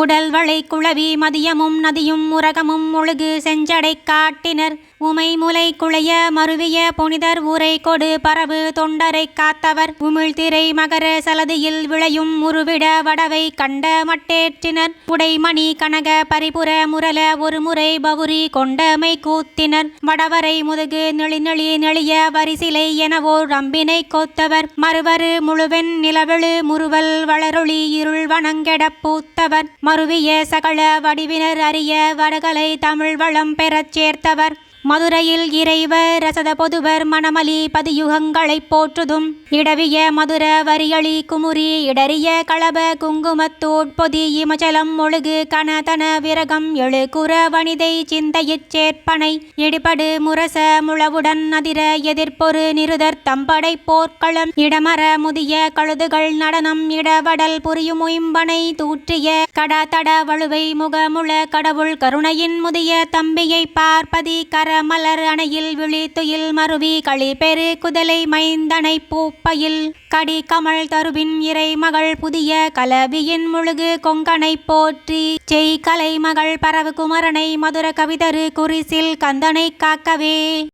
உடல் வளை மதியமும் நதியும் உரகமும் ஒழுகு செஞ்சடை காட்டினர். உமை முலை குழைய மருவிய புனிதர் ஊரை கொடு பரவு தொண்டரை காத்தவர். உமிழ்திரை மகர சலதியில் விளையும் உருவிட வடவை கண்ட மட்டேற்றினர். உடைமணி கனக பரிபுர முரல ஒரு முறை பவுரி கொண்டமை கூத்தினர் வடவரை முதுகு நெளி நெளி நெளிய வரிசிலை எனவோர் அம்பினை கோத்தவர். மறுவரு முழுவெண் நிலவெழு முறுவல் வளரொளி இருள் வனங்கெடப் பூத்தவர். மறுவிய சகல வடிவினர் அறிய வடகலை தமிழ் வளம் பெறச் சேர்த்தவர். மதுரையில் இறைவர் ரசத பொதுவர் மணமலி பதியுகங்களைப் போற்றுதும். இடவிய மதுர வரியளி குமுறி இடறிய களப குங்குமத்தூட் பொதி இமச்சலம் ஒழுகு கனதன விரகம் எழுகுற வனிதை சிந்தையிற் சேர்ப்பனை இடிபடு முரச முழவுடன் அதிர எதிர்ப்பொரு நிருதர் தம்படை போர்க்களம் இடமர முதிய கழுதுகள் நடனம் இடவடல் புரியுமுயம்பனை தூற்றிய கடதட வழுவை முகமுள கடவுள் கருணையின் முதிய தம்பியை பார்ப்பதி மலர் அணையில் விழித்துயில் மருவி களிபெரு குதலை மைந்தனை பூப்பையில். கடி கமல் தருவின் இறை மகள் புதிய கலவியின் முழுகு கொங்கனை போற்றி. செய் கலை மகள் பரவு குமரனை மதுர கவிதரு குறிசில் கந்தனை காக்கவே.